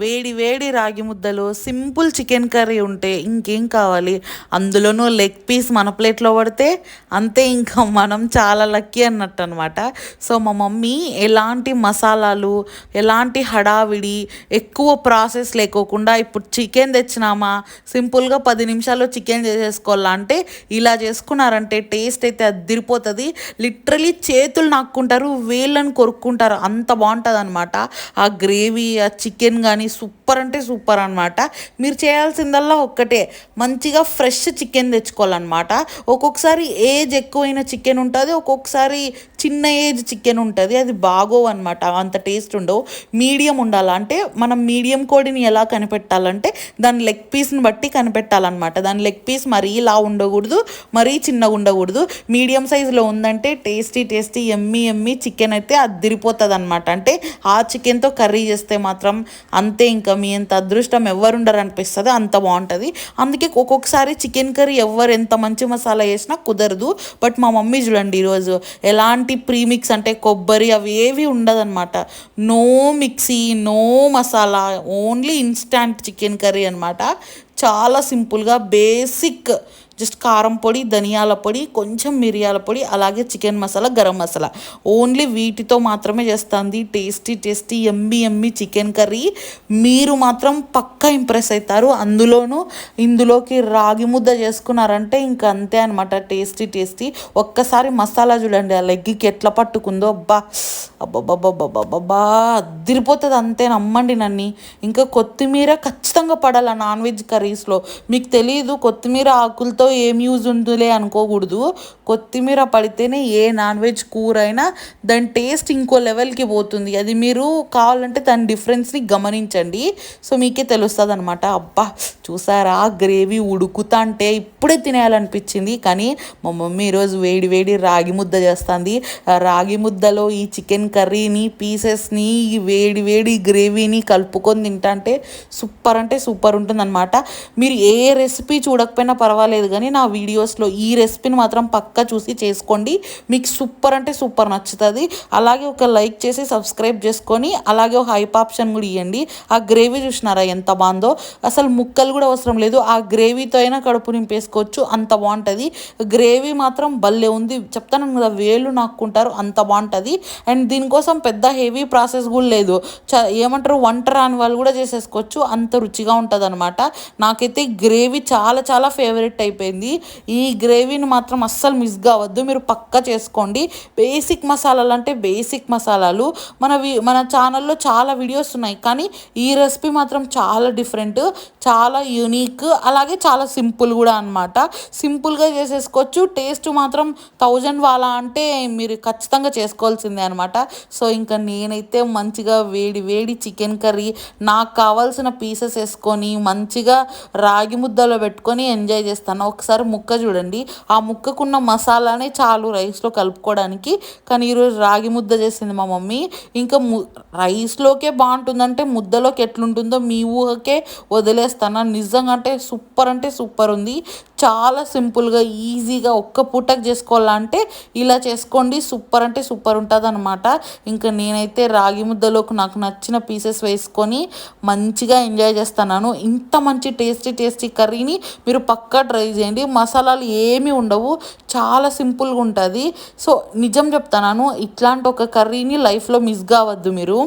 వేడి వేడి రాగి ముద్దలు సింపుల్ చికెన్ కర్రీ ఉంటే ఇంకేం కావాలి? అందులోనూ లెగ్ పీస్ మన ప్లేట్లో పడితే అంతే ఇంకా మనం చాలా లక్కీ అన్నట్టు అనమాట సో మా మమ్మీ ఎలాంటి మసాలాలు ఎలాంటి హడావిడి ఎక్కువ ప్రాసెస్ లేకోకుండా ఇప్పుడు చికెన్ తెచ్చినామా సింపుల్గా పది నిమిషాల్లో చికెన్ చేసేసుకోవాలా అంటే ఇలా చేసుకున్నారంటే టేస్ట్ అయితే అదిరిపోతుంది. లిటరలీ చేతులు నాక్కుంటారు వేళ్ళని కొరుక్కుంటారు అంత బాగుంటుంది అనమాట ఆ గ్రేవీ ఆ చికెన్ కానీ nisso సూపర్ అంటే సూపర్ అనమాట మీరు చేయాల్సిందల్లా ఒక్కటే. మంచిగా ఫ్రెష్ చికెన్ తెచ్చుకోవాలన్నమాట. ఒక్కొక్కసారి ఏజ్ ఎక్కువైన చికెన్ ఉంటుంది ఒక్కొక్కసారి చిన్న ఏజ్ చికెన్ ఉంటుంది. అది బాగోవు అనమాట అంత టేస్ట్ ఉండవు. మీడియం ఉండాలంటే మనం మీడియం కోడిని ఎలా కనిపెట్టాలంటే దాని లెగ్ పీస్ని బట్టి కనిపెట్టాలన్నమాట. దాని లెగ్ పీస్ మరీ ఇలా ఉండకూడదు మరీ చిన్నగా ఉండకూడదు. మీడియం సైజులో ఉందంటే tasty tasty yummy yummy chicken అయితే అదిరిపోతుంది అనమాట అంటే ఆ చికెన్తో కర్రీ చేస్తే మాత్రం అంతే ఇంకా మీ ఎంత అదృష్టం ఎవరుండరు అనిపిస్తుంది అంత బాగుంటుంది అందుకే ఒక్కొక్కసారి చికెన్ కర్రీ ఎవరు ఎంత మంచి మసాలా వేసినా కుదరదు. బట్ మా మమ్మీ చూడండి ఈరోజు ఎలాంటి ప్రీమిక్స్ అంటే కొబ్బరి అవి ఏవి ఉండదన్నమాట. No mixie no masala only instant chicken curry అనమాట చాలా సింపుల్గా బేసిక్ జస్ట్ కారం పొడి ధనియాల పొడి కొంచెం మిరియాల పొడి అలాగే చికెన్ మసాలా గరం మసాలా. ఓన్లీ వీటితో మాత్రమే చేస్తుంది. Tasty tasty yummy yummy chicken curry. మీరు మాత్రం పక్కా ఇంప్రెస్ అవుతారు అందులోనూ ఇందులోకి రాగి ముద్ద చేసుకున్నారంటే ఇంకా అంతే అనమాట టేస్టీ టేస్టీ. ఒక్కసారి మసాలా చూడండి ఆ లెగ్కి ఎట్లా పట్టుకుందో. అబ్బా! అబ్బబ్బబ్బబ్బబ్బబ్బా! అదిరిపోతుంది అంతే నమ్మండి నన్ను. ఇంకా కొత్తిమీర ఖచ్చితంగా పడాలి నాన్ వెజ్ కర్రీస్లో? మీకు తెలియదు కొత్తిమీర ఆకులతో ఏం యూజ్ ఉందిలే అనుకోకూడదు. కొత్తిమీర పడితేనే ఏ నాన్ వెజ్ కూర అయినా దాని టేస్ట్ ఇంకో లెవెల్కి పోతుంది. అది మీరు కావాలంటే దాని డిఫరెన్స్ని గమనించండి. సో మీకే తెలుస్తుంది అనమాట అబ్బా చూసారా? గ్రేవీ ఉడుకుతా అంటే ఇప్పుడే తినేయాలనిపించింది. కానీ మా మమ్మీ ఈరోజు వేడి వేడి రాగి ముద్ద చేస్తుంది. రాగి ముద్దలో ఈ చికెన్ కర్రీని పీసెస్ని ఈ వేడి వేడి గ్రేవీని కలుపుకొని తింటా అంటే సూపర్ అంటే సూపర్ ఉంటుందన్నమాట. మీరు ఏ రెసిపీ చూడకపోయినా పర్వాలేదు కానీ నా వీడియోస్లో ఈ రెసిపీని మాత్రం పక్కా చూసి చేసుకోండి. మీకు సూపర్ అంటే సూపర్ నచ్చుతుంది. అలాగే ఒక లైక్ చేసి సబ్స్క్రైబ్ చేసుకొని అలాగే ఒక హైప్ ఆప్షన్ కూడా ఇవ్వండి ఆ గ్రేవీ చూసినారా ఎంత బాగుందో? అసలు ముక్కలు కూడా అవసరం లేదు. ఆ గ్రేవీతో అయినా కడుపు నింపేసుకోవచ్చు. అంత బాగుంటుంది. గ్రేవీ మాత్రం భలే ఉంది. చెప్తాను కదా వేలు నాక్కుంటారు. అంత బాగుంటుంది. అండ్ దీనికోసం పెద్ద హెవీ ప్రాసెస్ కూడా లేదు. చ ఏమంటారు? వంట రాని వాళ్ళు కూడా చేసేసుకోవచ్చు. అంత రుచిగా ఉంటుంది అనమాట నాకైతే గ్రేవీ చాలా చాలా ఫేవరెట్ అయిపోయింది. ఈ గ్రేవీని మాత్రం అస్సలు మిస్ కావద్దు. మీరు పక్కా చేసుకోండి. బేసిక్ మసాలాలు అంటే బేసిక్ మసాలాలు. మన మన ఛానల్లో చాలా వీడియోస్ ఉన్నాయి. కానీ ఈ రెసిపీ మాత్రం చాలా డిఫరెంట్ చాలా యూనిక్ అలాగే చాలా సింపుల్ కూడా అనమాట సింపుల్గా చేసేసుకోవచ్చు. టేస్ట్ మాత్రం థౌజండ్ వాళ్ళ అంటే మీరు ఖచ్చితంగా చేసుకోవాల్సిందే అనమాట సో ఇంకా నేనైతే మంచిగా వేడి వేడి చికెన్ కర్రీ నాకు కావాల్సిన పీసెస్ వేసుకొని మంచిగా రాగి ముద్దలో పెట్టుకొని ఎంజాయ్ చేస్తాను. ఒకసారి ముక్క చూడండి. ఆ ముక్కకున్న మసాలానే చాలు రైస్లో కలుపుకోవడానికి. కానీ ఈరోజు రాగి ముద్ద చేసింది మా మమ్మీ. ఇంకా ము రైస్లోకే బాగుంటుందంటే ముద్దలోకి ఎట్లుంటుందో మీ ఊహకే వదిలేస్తాను. నిజంగా అంటే సూపర్ అంటే సూపర్ ఉంది. చాలా సింపుల్గా ఈజీగా ఒక్క పూటకు చేసుకోవాలంటే ఇలా చేసుకోండి. సూపర్ అంటే సూపర్ ఉంటుంది అనమాట ఇంకా నేనైతే రాగి ముద్దలోకి నాకు నచ్చిన పీసెస్ వేసుకొని మంచిగా ఎంజాయ్ చేస్తున్నాను. ఇంత మంచి టేస్టీ టేస్టీ కర్రీని మీరు పక్కా ట్రై చేయండి. మసాలాలు ఏమీ ఉండవు. చాలా సింపుల్గా ఉంటుంది. సో నిజం చెప్తున్నాను ఇట్లాంటి ఒక కర్రీని లైఫ్లో మిస్ కావద్దు మీరు.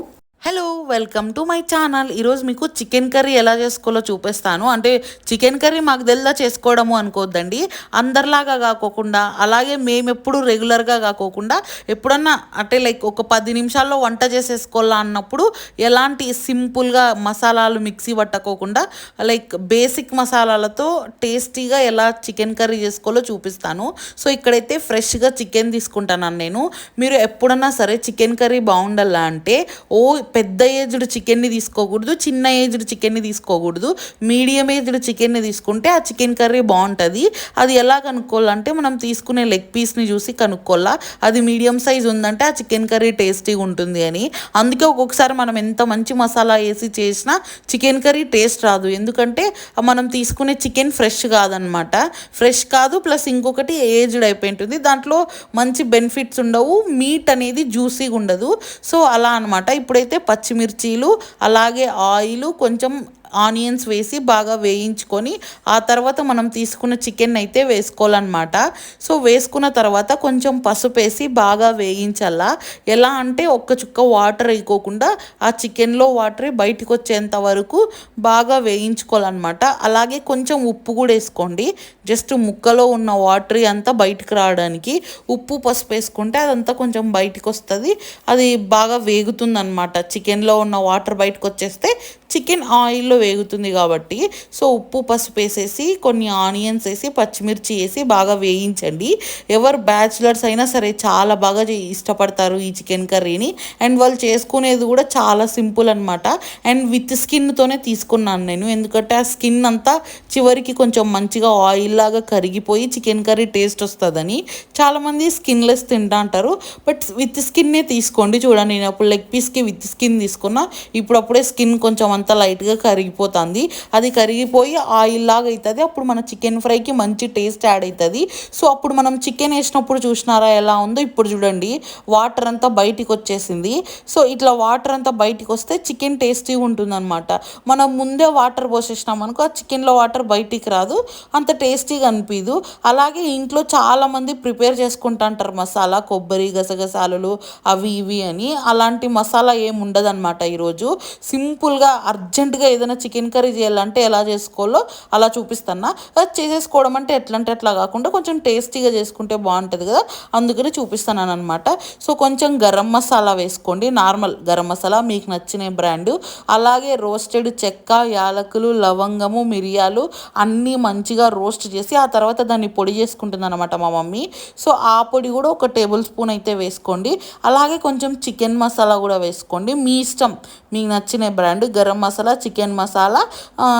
Hello welcome to my channel ఈరోజు మీకు చికెన్ కర్రీ ఎలా చేసుకోవాలో చూపిస్తాను. అంటే చికెన్ కర్రీ మాకు తెలుదా చేసుకోవడము అనుకోవద్దండి అందరిలాగా కాకోకుండా అలాగే మేము ఎప్పుడు రెగ్యులర్గా కాకోకుండా ఎప్పుడన్నా అంటే లైక్ ఒక పది నిమిషాల్లో వంట చేసేసుకోవాలా అన్నప్పుడు ఎలాంటి సింపుల్గా మసాలాలు మిక్సీ పట్టకోకుండా లైక్ బేసిక్ మసాలాలతో టేస్టీగా ఎలా చికెన్ కర్రీ చేసుకోవాలో చూపిస్తాను. సో ఇక్కడైతే ఫ్రెష్గా చికెన్ తీసుకుంటాను నేను. మీరు ఎప్పుడన్నా సరే చికెన్ కర్రీ బాగుండాలా అంటే ఓ పెద్ద ఏజ్డ్ చికెన్ని తీసుకోకూడదు చిన్న ఏజ్డ్ చికెన్ని తీసుకోకూడదు. మీడియం ఏజ్డ్ చికెన్ని తీసుకుంటే ఆ చికెన్ కర్రీ బాగుంటుంది. అది ఎలా కనుక్కోవాలంటే మనం తీసుకునే లెగ్ పీస్ని చూసి కనుక్కోవాలా. అది మీడియం సైజ్ ఉందంటే ఆ చికెన్ కర్రీ టేస్టీగా ఉంటుంది అని. అందుకే ఒక్కొక్కసారి మనం ఎంత మంచి మసాలా వేసి చేసినా చికెన్ కర్రీ టేస్ట్ రాదు. ఎందుకంటే మనం తీసుకునే చికెన్ ఫ్రెష్ కాదనమాట. ఫ్రెష్ కాదు ప్లస్ ఇంకొకటి ఏజ్డ్ అయిపోయి ఉంటుంది దాంట్లో మంచి బెనిఫిట్స్ ఉండవు. మీట్ అనేది జ్యూసీగా ఉండదు. సో అలా అనమాట. ఇప్పుడైతే పచ్చిమిర్చీలు అలాగే ఆయిల్ కొంచెం ఆనియన్స్ వేసి బాగా వేయించుకొని ఆ తర్వాత మనం తీసుకున్న చికెన్ అయితే వేసుకోవాలన్నమాట. సో వేసుకున్న తర్వాత కొంచెం పసుపు వేసి బాగా వేయించాలా? ఎలా అంటే ఒక్క చుక్క వాటర్ వేయకోకుండా ఆ చికెన్లో వాటర్ బయటకు వచ్చేంత వరకు బాగా వేయించుకోవాలన్నమాట. అలాగే కొంచెం ఉప్పు కూడా వేసుకోండి. జస్ట్ ముక్కలో ఉన్న వాటర్ అంతా బయటకు రావడానికి ఉప్పు పసుపు వేసుకుంటే అదంతా కొంచెం బయటకు వస్తుంది. అది బాగా వేగుతుంది అనమాట చికెన్లో ఉన్న వాటర్ బయటకు వచ్చేస్తే చికెన్ ఆయిల్లో వేగుతుంది కాబట్టి సో ఉప్పు పసుపు వేసేసి కొన్ని ఆనియన్స్ వేసి పచ్చిమిర్చి వేసి బాగా వేయించండి. ఎవరు బ్యాచులర్స్ అయినా సరే చాలా బాగా ఇష్టపడతారు ఈ చికెన్ కర్రీని. అండ్ వాళ్ళు చేసుకునేది కూడా చాలా సింపుల్ అనమాట అండ్ విత్ స్కిన్తోనే తీసుకున్నాను నేను. ఎందుకంటే ఆ స్కిన్ అంతా చివరికి కొంచెం మంచిగా ఆయిల్ లాగా కరిగిపోయి చికెన్ కర్రీ టేస్ట్ వస్తుందని చాలామంది స్కిన్లెస్ తింటా అంటారు. బట్ విత్ స్కిన్నే తీసుకోండి. చూడండి నేను అప్పుడు లెగ్ పీస్కి విత్ స్కిన్ తీసుకున్నా. ఇప్పుడప్పుడే స్కిన్ కొంచెం అంత లైట్గా కరిగిపోతుంది. అది కరిగిపోయి ఆయిల్ లాగా అవుతుంది అప్పుడు మన చికెన్ ఫ్రైకి మంచి టేస్ట్ యాడ్ అవుతుంది సో అప్పుడు మనం చికెన్ వేసినప్పుడు చూసినారా ఎలా ఉందో ఇప్పుడు చూడండి. వాటర్ అంతా బయటికి వచ్చేసింది సో ఇట్లా వాటర్ అంతా బయటికి వస్తే చికెన్ టేస్టీగా ఉంటుందన్నమాట. మనం ముందే వాటర్ పోసేసినాం అనుకో ఆ చికెన్లో వాటర్ బయటికి రాదు. అంత టేస్టీగా అనిపించదు అలాగే ఇంట్లో చాలామంది ప్రిపేర్ చేసుకుంటుంటారు. మసాలా కొబ్బరి గసగసాలు అవి ఇవి అని. అలాంటి మసాలా ఏమి ఉండదు అనమాట ఈరోజు. సింపుల్గా అర్జెంటుగా ఏదైనా చికెన్ కర్రీ చేయాలంటే ఎలా చేసుకోవాలో అలా చూపిస్తున్నా. అది చేసేసుకోవడం అంటే ఎట్లా అంటే అట్లా కాకుండా కొంచెం టేస్టీగా చేసుకుంటే బాగుంటుంది కదా అందుకని చూపిస్తున్నాను అనమాట సో కొంచెం గరం మసాలా వేసుకోండి నార్మల్ గరం మసాలా మీకు నచ్చిన బ్రాండు. అలాగే రోస్టెడ్ చెక్క యాలకులు లవంగము మిరియాలు అన్నీ మంచిగా రోస్ట్ చేసి ఆ తర్వాత దాన్ని పొడి చేసుకుంటుంది అనమాట మా మమ్మీ. సో ఆ పొడి కూడా ఒక టేబుల్ స్పూన్ అయితే వేసుకోండి. అలాగే కొంచెం చికెన్ మసాలా కూడా వేసుకోండి. మీ ఇష్టం. మీకు నచ్చిన బ్రాండ్ గరం మసాలా చికెన్ మసాలా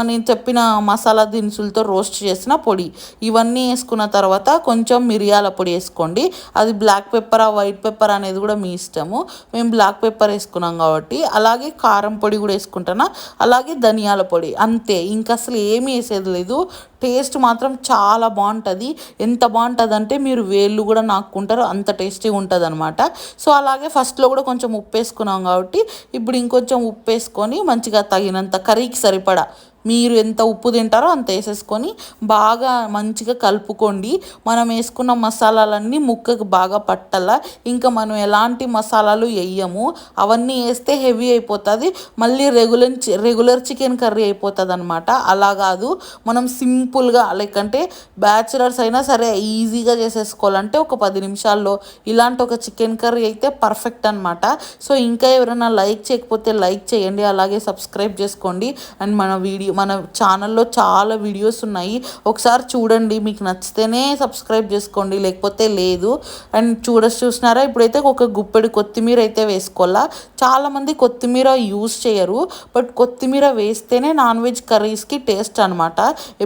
నేను చెప్పిన మసాలా దినుసులతో రోస్ట్ చేసిన పొడి. ఇవన్నీ వేసుకున్న తర్వాత కొంచెం మిరియాల పొడి వేసుకోండి. అది బ్లాక్ పెప్పర్ వైట్ పెప్పర్ అనేది కూడా మీ ఇష్టము. మేము బ్లాక్ పెప్పర్ వేసుకున్నాం కాబట్టి. అలాగే కారం పొడి కూడా వేసుకుంటున్నా అలాగే ధనియాల పొడి. అంతే. ఇంకా అసలు ఏమీ వేసేది లేదు. టేస్ట్ మాత్రం చాలా బాగుంటుంది. ఎంత బాగుంటుంది అంటే మీరు వేళ్ళు కూడా నాకుంటారు అంత టేస్టీగా ఉంటుంది అనమాట సో అలాగే ఫస్ట్లో కూడా కొంచెం ఉప్పు వేసుకున్నాం కాబట్టి ఇప్పుడు ఇంకొంచెం ఉప్పు వేసుకొని మంచిగా తగినంత కర్రీకి సరిపడా మీరు ఎంత ఉప్పు తింటారో అంత వేసేసుకొని బాగా మంచిగా కలుపుకోండి. మనం వేసుకున్న మసాలాలన్నీ ముక్కకు బాగా పట్టాల. ఇంకా మనం ఎలాంటి మసాలాలు వేయము. అవన్నీ వేస్తే హెవీ అయిపోతుంది. మళ్ళీ రెగ్యులర్ రెగ్యులర్ చికెన్ కర్రీ అయిపోతుంది అనమాట అలా కాదు. మనం సింపుల్గా లైక్ అంటే బ్యాచులర్స్ అయినా సరే ఈజీగా చేసేసుకోవాలంటే ఒక పది నిమిషాల్లో ఇలాంటి ఒక చికెన్ కర్రీ అయితే పర్ఫెక్ట్ అనమాట సో ఇంకా ఎవరైనా లైక్ చేయకపోతే లైక్ చేయండి. అలాగే సబ్స్క్రైబ్ చేసుకోండి. అండ్ మన వీడియో మన ఛానల్లో చాలా వీడియోస్ ఉన్నాయి. ఒకసారి చూడండి మీకు నచ్చితేనే సబ్స్క్రైబ్ చేసుకోండి లేకపోతే లేదు. అండ్ చూడ చూసినారా? ఇప్పుడైతే ఒక గుప్పెడు కొత్తిమీర అయితే వేసుకోవాలా? చాలామంది కొత్తిమీర యూస్ చేయరు. బట్ కొత్తిమీర వేస్తేనే నాన్ వెజ్ కర్రీస్కి టేస్ట్ అనమాట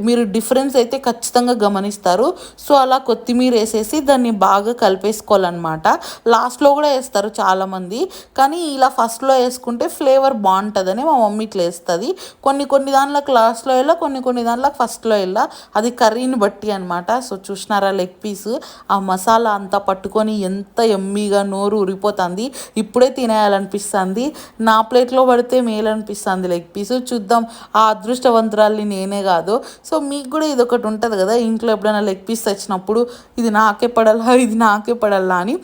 మీరు డిఫరెన్స్ అయితే ఖచ్చితంగా గమనిస్తారు. సో అలా కొత్తిమీర వేసేసి దాన్ని బాగా కలిపేసుకోవాలన్నమాట. లాస్ట్లో కూడా వేస్తారు చాలామంది. కానీ ఇలా ఫస్ట్లో వేసుకుంటే ఫ్లేవర్ బాగుంటుందని మా మమ్మీ ఇట్లా వేస్తుంది. కొన్ని కొన్ని దాంట్లో లాస్ట్లో వెళ్ళా కొన్ని కొన్ని దాంట్లో ఫస్ట్లో వెళ్ళా. అది కర్రీని బట్టి అనమాట సో చూసినారా లెగ్ పీస్ ఆ మసాలా అంతా పట్టుకొని ఎంత ఎమ్మీగా నోరు ఉరిపోతుంది ఇప్పుడే తినేయాలనిపిస్తుంది. నా ప్లేట్లో పడితే మేలనిపిస్తుంది లెగ్ పీస్ చూద్దాం. ఆ అదృష్టవంతురాల్ని నేనే కాదు. సో మీకు కూడా ఇది ఒకటి ఉంటుంది కదా. ఇంట్లో ఎప్పుడైనా లెగ్ పీస్ తెచ్చినప్పుడు ఇది నాకే పడాలా ఇది నాకే పడాలా అని.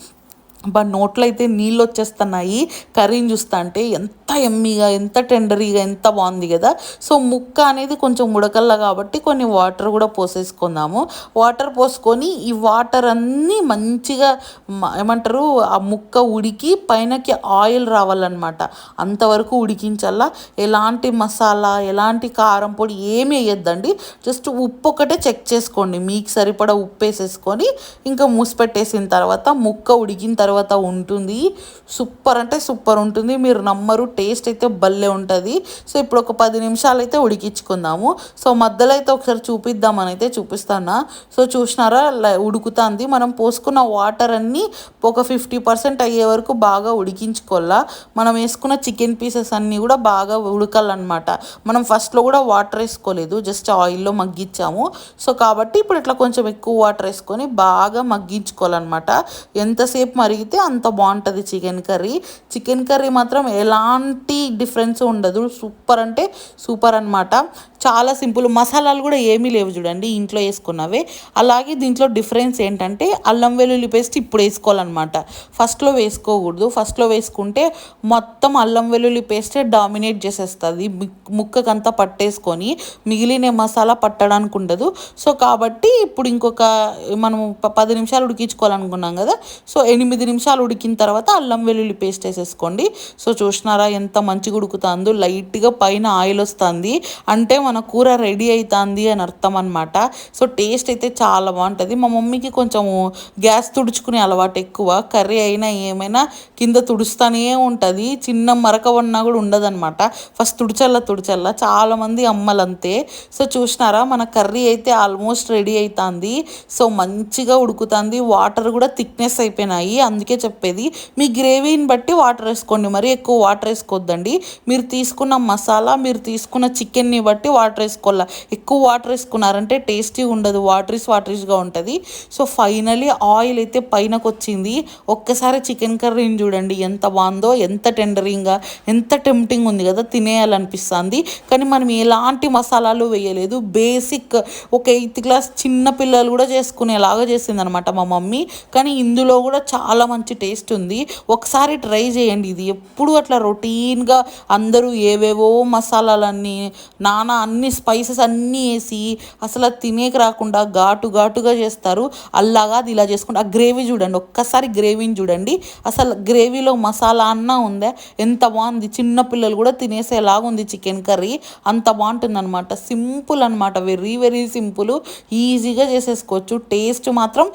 బా నోట్లో అయితే నీళ్ళు వచ్చేస్తున్నాయి కర్రీని చూస్తా అంటే ఎంత ఎమ్మీగా ఎంత టెండరీగా ఎంత బాగుంది కదా. సో ముక్క అనేది కొంచెం ఉడకల్లా కాబట్టి కొన్ని వాటర్ కూడా పోసేసుకుందాము. వాటర్ పోసుకొని ఈ వాటర్ అన్నీ మంచిగా ఏమంటారు ఆ ముక్క ఉడికి పైనకి ఆయిల్ రావాలన్నమాట. అంతవరకు ఉడికించల్లా. ఎలాంటి మసాలా ఎలాంటి కారం పొడి ఏమి వేయద్దండి. జస్ట్ ఉప్పు ఒకటే చెక్ చేసుకోండి. మీకు సరిపడా ఉప్పు వేసేసుకొని ఇంకా మూసిపెట్టేసిన తర్వాత ముక్క ఉడికిన తర్వాత ఉంటుంది. సూపర్ అంటే సూపర్ ఉంటుంది. మీరు నమ్మరు టేస్ట్ అయితే భలే ఉంటుంది. సో ఇప్పుడు ఒక పది నిమిషాలు అయితే ఉడికించుకుందాము. సో మధ్యలో అయితే ఒకసారి చూపిద్దామని అయితే చూపిస్తాను. సో చూసినారా? ఉడుకుతుంది. మనం పోసుకున్న వాటర్ అన్నీ ఒక ఫిఫ్టీ పర్సెంట్ అయ్యే వరకు బాగా ఉడికించుకోవాలా. మనం వేసుకున్న చికెన్ పీసెస్ అన్నీ కూడా బాగా ఉడకాలన్నమాట. మనం ఫస్ట్లో కూడా వాటర్ వేసుకోలేదు. జస్ట్ ఆయిల్లో మగ్గించాము. సో కాబట్టి ఇప్పుడు ఇట్లా కొంచెం ఎక్కువ వాటర్ వేసుకొని బాగా మగ్గించుకోవాలన్నమాట. ఎంతసేపు మరి అడిగితే అంత బాగుంటుంది చికెన్ కర్రీ. చికెన్ కర్రీ మాత్రం ఎలాంటి డిఫరెన్స్ ఉండదు. సూపర్ అంటే సూపర్ అనమాట చాలా సింపుల్ మసాలాలు కూడా ఏమీ లేవు చూడండి ఇంట్లో వేసుకున్నవే. అలాగే దీంట్లో డిఫరెన్స్ ఏంటంటే అల్లం వెల్లుల్లి పేస్ట్ ఇప్పుడు వేసుకోవాలన్నమాట. ఫస్ట్లో వేసుకోకూడదు. ఫస్ట్లో వేసుకుంటే మొత్తం అల్లం వెల్లుల్లి పేస్టే డామినేట్ చేసేస్తుంది. ముక్కకంతా పట్టేసుకొని మిగిలిన మసాలా పట్టడానికి ఉండదు. సో కాబట్టి ఇప్పుడు ఇంకొక మనం పది నిమిషాలు ఉడికించుకోవాలనుకున్నాం కదా సో ఎనిమిది నిమిషాలు ఉడికిన తర్వాత అల్లం వెల్లుల్లి పేస్ట్ వేసేసుకోండి. సో చూసినారా ఎంత మంచిగా ఉడుకుతుందో లైట్గా పైన ఆయిల్ వస్తుంది. అంటే మన కూర రెడీ అవుతుంది అని అర్థం అనమాట సో టేస్ట్ అయితే చాలా బాగుంటుంది. మా మమ్మీకి కొంచెము గ్యాస్ తుడుచుకునే అలవాటు ఎక్కువ. కర్రీ అయినా ఏమైనా కింద తుడుస్తూనే ఉంటుంది. చిన్న మరక ఉన్నా కూడా ఉండదన్నమాట. ఫస్ట్ తుడిచల్లా తుడిచల్లా. చాలామంది అమ్మలంతే. సో చూసినారా మన కర్రీ అయితే ఆల్మోస్ట్ రెడీ అవుతుంది సో మంచిగా ఉడుకుతుంది. వాటర్ కూడా థిక్నెస్ అయిపోయినాయి. అందుకే చెప్పేది మీ గ్రేవీని బట్టి వాటర్ వేసుకోండి. మరి ఎక్కువ వాటర్ వేసుకోవద్దండి మీరు తీసుకున్న మసాలా మీరు తీసుకున్న చికెన్ని బట్టి వాటర్ వేసుకోవాలా? ఎక్కువ వాటర్ వేసుకున్నారంటే టేస్టీ ఉండదు. వాటరీస్ వాటరీస్గా ఉంటుంది. సో ఫైనలీ ఆయిల్ అయితే పైనకు వచ్చింది ఒక్కసారి చికెన్ కర్రీని చూడండి. ఎంత బాగుందో ఎంత టెండరింగ్గా ఎంత టెంప్టింగ్ ఉంది కదా తినేయాలనిపిస్తుంది. కానీ మనం ఎలాంటి మసాలాలు వేయలేదు. బేసిక్ ఒక ఎయిత్ క్లాస్ చిన్న పిల్లలు కూడా చేసుకునేలాగా చేసింది అనమాట మా మమ్మీ. కానీ ఇందులో కూడా చాలా మంచి టేస్ట్ ఉంది. ఒకసారి ట్రై చేయండి. ఇది ఎప్పుడు అట్లా రొటీన్గా అందరూ ఏవేవో మసాలాలన్నీ నానా అన్ని స్పైసెస్ అన్నీ వేసి అసలు తినేకి రాకుండా ఘాటు ఘాటుగా చేస్తారు. అల్లాగా అది ఇలా చేసుకుంటే ఆ గ్రేవీ చూడండి. ఒక్కసారి గ్రేవీని చూడండి. అసలు గ్రేవీలో మసాలా అన్న ఉందా? ఎంత బాగుంది. చిన్న పిల్లలు కూడా తినేసేలాగా ఉంది చికెన్ కర్రీ. అంత బాగుంటుంది అనమాట సింపుల్ అనమాట వెరీ వెరీ సింపుల్. ఈజీగా చేసేసుకోవచ్చు. టేస్ట్ మాత్రం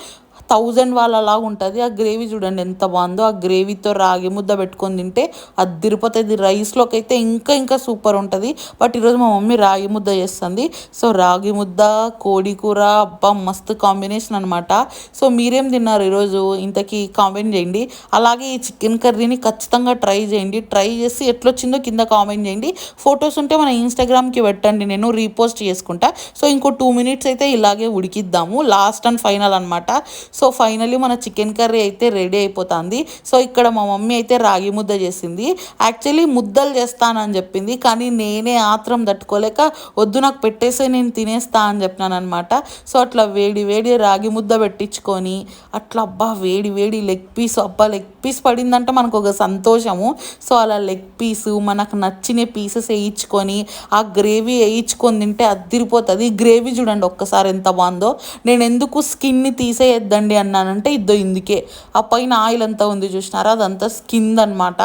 థౌజండ్ వాళ్ళలాగా ఉంటుంది. ఆ గ్రేవీ చూడండి ఎంత బాగుందో. ఆ గ్రేవీతో రాగి ముద్ద పెట్టుకొని తింటే అది తిరుపతి రైస్లోకి అయితే ఇంకా ఇంకా సూపర్ ఉంటుంది. బట్ ఈరోజు మా మమ్మీ రాగి ముద్ద చేస్తుంది. సో రాగి ముద్ద కోడి కూర అబ్బా మస్తు కాంబినేషన్ అనమాట సో మీరేం తిన్నారు ఈరోజు? ఇంతకీ కామెంట్ చేయండి. అలాగే ఈ చికెన్ కర్రీని ఖచ్చితంగా ట్రై చేయండి. ట్రై చేసి ఎట్లొచ్చిందో కింద కామెంట్ చేయండి. ఫొటోస్ ఉంటే మన ఇన్స్టాగ్రామ్కి పెట్టండి. నేను రీపోస్ట్ చేసుకుంటా. సో ఇంకో టూ మినిట్స్ అయితే ఇలాగే ఉడికిద్దాము. లాస్ట్ అండ్ ఫైనల్ అనమాట సో సో ఫైనలీ మన చికెన్ కర్రీ అయితే రెడీ అయిపోతుంది. సో ఇక్కడ మా మమ్మీ అయితే రాగి ముద్ద చేసింది. యాక్చువల్లీ ముద్దలు చేస్తానని చెప్పింది కానీ నేనే ఆత్రం తట్టుకోలేక వద్దు నాకు పెట్టేసే నేను తినేస్తా అని చెప్పినాను అనమాట సో అట్లా వేడి వేడి రాగి ముద్ద పెట్టించుకొని అట్లా అబ్బా వేడి వేడి లెగ్ పీస్ అబ్బా లెగ్ పీస్ పడిందంటే మనకు ఒక సంతోషము. సో అలా లెగ్ పీసు మనకు నచ్చిన పీసెస్ వేయించుకొని ఆ గ్రేవీ వేయించుకొని తింటే అదిరిపోతుంది. గ్రేవీ చూడండి ఒక్కసారి ఎంత బాగుందో. నేను ఎందుకు స్కిన్ని తీసేయద్దండి అన్నానంటే ఇద్దో ఇందుకే. ఆ పైన ఆయిల్ అంతా ఉంది చూసినారా? అదంతా స్కిన్ అనమాట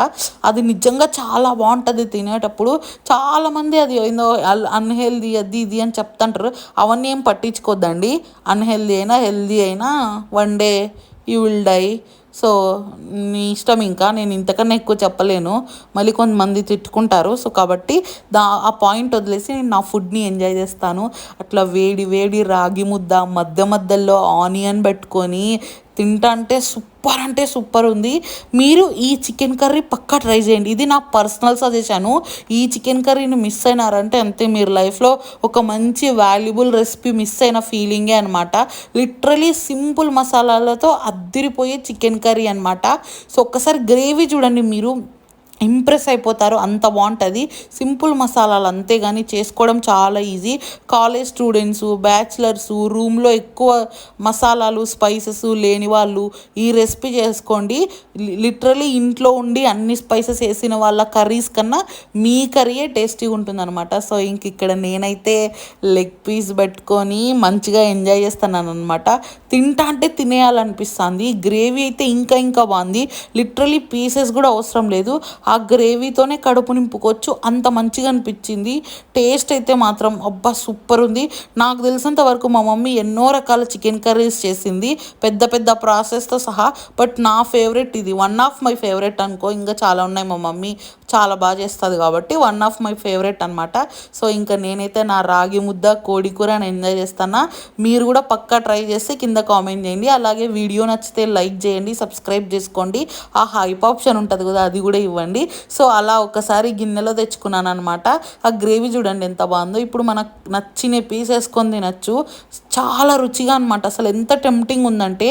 అది నిజంగా చాలా బాగుంటుంది తినేటప్పుడు. చాలామంది అది ఏందో అన్హెల్దీ అది ఇది అని చెప్తుంటారు. అవన్నీ ఏం పట్టించుకోద్దండి. అన్హెల్దీ అయినా హెల్దీ అయినా one day you will die. So నీ ఇష్టం ఇంకా. నేను ఇంతకన్నా ఎక్కువ చెప్పలేను. మళ్ళీ కొంతమంది తిట్టుకుంటారు. సో కాబట్టి దా ఆ పాయింట్ వదిలేసి నేను నా ఫుడ్ని ఎంజాయ్ చేస్తాను. అట్లా వేడి వేడి రాగి ముద్ద మధ్య మధ్యలో ఆనియన్ పెట్టుకొని తింటా అంటే సూపర్ అంటే సూపర్ ఉంది. మీరు ఈ చికెన్ కర్రీ పక్కా ట్రై చేయండి. ఇది నా పర్సనల్ సజెషను. ఈ చికెన్ కర్రీని మిస్ అయినారంటే అంతే మీరు లైఫ్లో ఒక మంచి వాల్యుబుల్ రెసిపీ మిస్ అయిన ఫీలింగే అనమాట లిటరలీ సింపుల్ మసాలాలతో అద్దిరిపోయే చికెన్ కర్రీ అనమాట సో ఒక్కసారి గ్రేవీ చూడండి మీరు. ఇంప్రెస్ అయిపోతారు. అంత బాగుంటుంది. సింపుల్ మసాలాలు అంతే కానీ చేసుకోవడం చాలా ఈజీ. కాలేజ్ స్టూడెంట్స్ బ్యాచిలర్స్ రూమ్లో ఎక్కువ మసాలాలు స్పైసెస్ లేని వాళ్ళు ఈ రెసిపీ చేసుకోండి. లిటరలీ ఇంట్లో ఉండి అన్ని స్పైసెస్ వేసిన వాళ్ళ కర్రీస్ కన్నా మీ కర్రీయే టేస్టీగా ఉంటుందన్నమాట. సో ఇంక ఇక్కడ నేనైతే లెగ్ పీస్ పెట్టుకొని మంచిగా ఎంజాయ్ చేస్తున్నాను అనమాట తింటా అంటే తినేయాలనిపిస్తుంది. గ్రేవీ అయితే ఇంకా ఇంకా బాగుంది. లిటరలీ పీసెస్ కూడా అవసరం లేదు. ఆ గ్రేవీతోనే కడుపు నింపుకోవచ్చు. అంత మంచిగా అనిపించింది. టేస్ట్ అయితే మాత్రం అబ్బా సూపర్ ఉంది. నాకు తెలిసినంత వరకు మా మమ్మీ ఎన్నో రకాల చికెన్ కర్రీస్ చేసింది. పెద్ద పెద్ద ప్రాసెస్తో సహా. బట్ నా ఫేవరెట్ ఇది. వన్ ఆఫ్ మై ఫేవరెట్ అనుకో. ఇంకా చాలా ఉన్నాయి మా మమ్మీ. చాలా బాగా చేస్తుంది కాబట్టి వన్ ఆఫ్ మై ఫేవరెట్ అనమాట సో ఇంకా నేనైతే నా రాగి ముద్ద కోడి కూర ఎంజాయ్ చేస్తానా? మీరు కూడా పక్కా ట్రై చేస్తే కింద కామెంట్ చేయండి. అలాగే వీడియో నచ్చితే లైక్ చేయండి సబ్స్క్రైబ్ చేసుకోండి. ఆ హైప్ ఆప్షన్ ఉంటుంది కదా అది కూడా ఇవ్వండి. సో అలా ఒకసారి గిన్నెలో తెచ్చుకున్నాను అనమాట ఆ గ్రేవీ చూడండి ఎంత బాగుందో. ఇప్పుడు మనకు నచ్చిన పీస్ వేసుకొని తినచ్చు. చాలా రుచిగా అనమాట అసలు ఎంత టెంప్టింగ్ ఉందంటే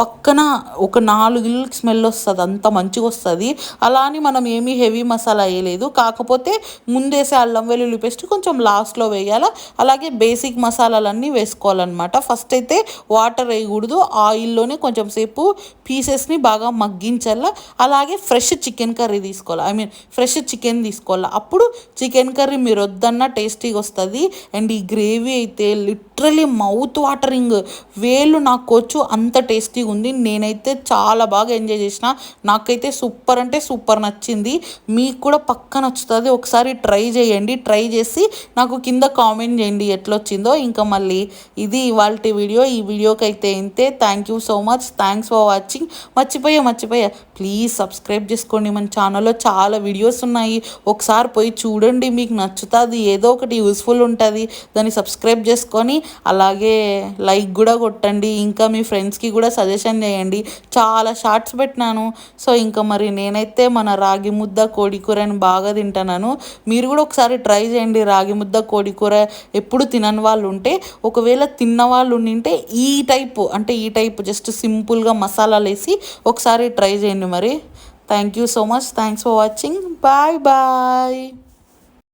పక్కన ఒక నాలుగు ఇళ్ళకి స్మెల్ వస్తుంది అంత మంచిగా వస్తుంది. అలా అని మనం ఏమీ హెవీ మసాలా వేయలేదు. కాకపోతే ముందేసే అల్లం వెల్లుల్లి పేస్ట్ కొంచెం లాస్ట్లో వేయాలి. అలాగే బేసిక్ మసాలాలన్నీ వేసుకోవాలన్నమాట. ఫస్ట్ అయితే వాటర్ వేయకూడదు. ఆయిల్లోనే కొంచెం సేపు పీసెస్ని బాగా మగ్గించాల. అలాగే ఫ్రెష్ చికెన్ కర్రీ తీసుకోవాలి. ఐ మీన్ ఫ్రెష్ చికెన్ తీసుకోవాలి. అప్పుడు చికెన్ కర్రీ మీరు వద్దన్న టేస్టీగా వస్తుంది. అండ్ ఈ గ్రేవీ అయితే లిటరలీ మౌత్ వాటరింగ్. వేళ్ళు నాకు వచ్చు అంత టేస్టీగా ఉంది. నేనైతే చాలా బాగా ఎంజాయ్ చేసిన. నాకైతే సూపర్ అంటే సూపర్ నచ్చింది. మీకు కూడా పక్క నచ్చుతుంది. ఒకసారి ట్రై చేయండి. ట్రై చేసి నాకు కింద కామెంట్ చేయండి ఎట్లొచ్చిందో. ఇంకా మళ్ళీ ఇది ఇవాళ వీడియో. ఈ వీడియోకి అయితే ఇంతే. Thank you so much thanks for watching మర్చిపోయా మర్చిపోయా. ప్లీజ్ సబ్స్క్రైబ్ చేసుకోండి. మన ఛానల్లో చాలా వీడియోస్ ఉన్నాయి. ఒకసారి పోయి చూడండి. మీకు నచ్చుతుంది. ఏదో ఒకటి యూస్ఫుల్ ఉంటుంది. దాన్ని సబ్స్క్రైబ్ చేసుకొని అలాగే లైక్ కూడా కొట్టండి. ఇంకా మీ ఫ్రెండ్స్కి కూడా సజెస్ట్ సజెషన్ చేయండి. చాలా షార్ట్స్ పెట్టినాను. సో ఇంకా మరి నేనైతే మన రాగి ముద్ద కోడికూరని బాగా తింటున్నాను. మీరు కూడా ఒకసారి ట్రై చేయండి రాగి ముద్ద కోడికూర ఎప్పుడు తినని వాళ్ళు ఉంటే ఒకవేళ తిన్న వాళ్ళు ఉండింటే ఈ టైపు అంటే ఈ టైపు జస్ట్ సింపుల్గా మసాలాలు వేసి ఒకసారి ట్రై చేయండి మరి. Thank you so much. Thanks for watching. Bye bye.